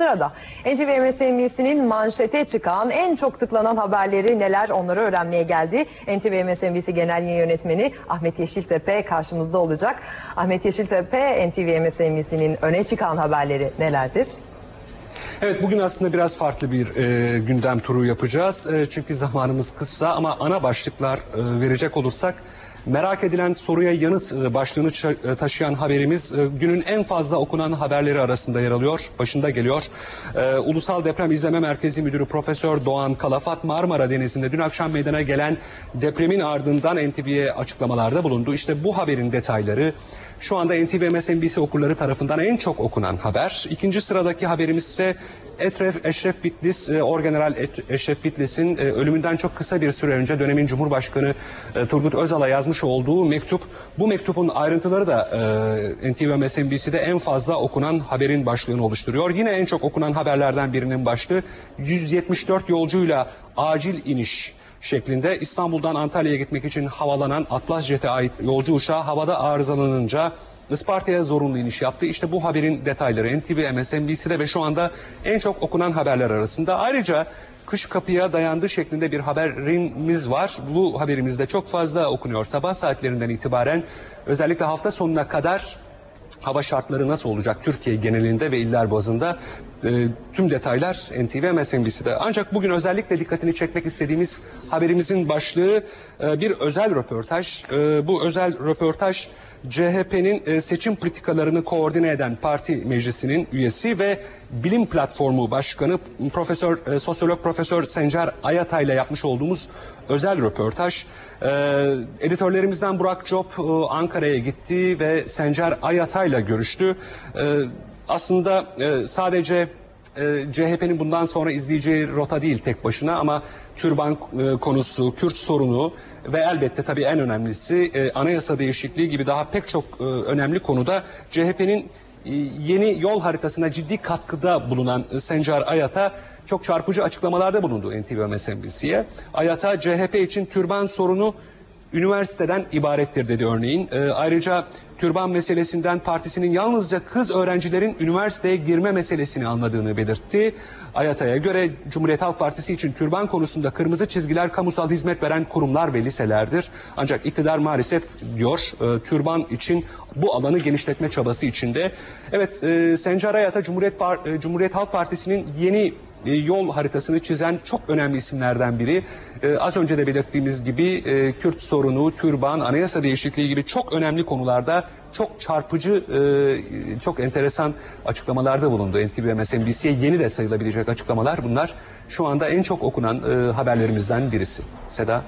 Sırada NTV MSNBC'nin manşete çıkan en çok tıklanan haberleri neler onları öğrenmeye geldi. NTV MSNBC Genel Yayın Yönetmeni Ahmet Yeşiltepe karşımızda olacak. Ahmet Yeşiltepe NTV MSNBC'nin öne çıkan haberleri nelerdir? Evet bugün aslında biraz farklı bir e, gündem turu yapacağız. E, çünkü zamanımız kısa ama ana başlıklar e, verecek olursak merak edilen soruya yanıt e, başlığını e, taşıyan haberimiz e, günün en fazla okunan haberleri arasında yer alıyor. Başında geliyor. Ulusal Deprem İzleme Merkezi Müdürü Profesör Doğan Kalafat Marmara Denizi'nde dün akşam meydana gelen depremin ardından NTV'ye açıklamalarda bulundu. İşte bu haberin detayları şu anda NTV MSNBC okurları tarafından en çok okunan haber. İkinci sıradaki haberimiz ise Etref, Eşref Bitlis, e, Orgeneral Eşref Bitlis'in e, ölümünden çok kısa bir süre önce dönemin Cumhurbaşkanı e, Turgut Özal'a yazmış olduğu mektup. Bu mektubun ayrıntıları da NTV MSNBC'de en fazla okunan haberin başlığını oluşturuyor. Yine en çok okunan haberlerden birinin başlığı 174 yolcuyla acil iniş şeklinde İstanbul'dan Antalya'ya gitmek için havalanan Atlas Jet'e ait yolcu uçağı havada arızalanınca Isparta'ya zorunlu iniş yaptı. İşte bu haberin detayları NTV, MSNBC'de ve şu anda en çok okunan haberler arasında. Ayrıca kış kapıya dayandı şeklinde bir haberimiz var. Bu haberimizde çok fazla okunuyor. Sabah saatlerinden itibaren özellikle hafta sonuna kadar hava şartları nasıl olacak Türkiye genelinde ve iller bazında e, tüm detaylar NTV MSNBC'de. Ancak bugün özellikle dikkatini çekmek istediğimiz haberimizin başlığı e, bir özel röportaj. E, bu özel röportaj CHP'nin e, seçim politikalarını koordine eden parti meclisinin üyesi ve bilim platformu başkanı Profesör Sosyolog Profesör Sencer Ayatay ile yapmış olduğumuz özel röportaj. Editörlerimizden Burak e, Ankara'ya gitti ve Sencer Ayatay'la görüştü. E, aslında sadece e, CHP'nin bundan sonra izleyeceği rota değil tek başına ama türban e, konusu, Kürt sorunu ve elbette tabii en önemlisi e, anayasa değişikliği gibi daha pek çok e, önemli konuda CHP'nin e, yeni yol haritasına ciddi katkıda bulunan e, Sencer Ayat'a çok çarpıcı açıklamalarda bulundu NTV MSNBC'ye. Ayat'a CHP için türban sorunu üniversiteden ibarettir dedi örneğin. Ee, ayrıca türban meselesinden partisinin yalnızca kız öğrencilerin üniversiteye girme meselesini anladığını belirtti. Ayatay'a göre Cumhuriyet Halk Partisi için türban konusunda kırmızı çizgiler kamusal hizmet veren kurumlar ve liselerdir. Ancak iktidar maalesef diyor e, türban için bu alanı genişletme çabası içinde. Evet e, Sencer Ayat'a Cumhuriyet, Par- e, Cumhuriyet Halk Partisi'nin yeni e, yol haritasını çizen çok önemli isimlerden biri. E, az önce de belirttiğimiz gibi e, Kürt sorunu, türban, anayasa değişikliği gibi çok önemli konularda çok çarpıcı, e, çok enteresan açıklamalarda bulundu. NTV MSNBC'ye yeni de sayılabilecek açıklamalar bunlar. Şu anda en çok okunan e, haberlerimizden birisi. Seda.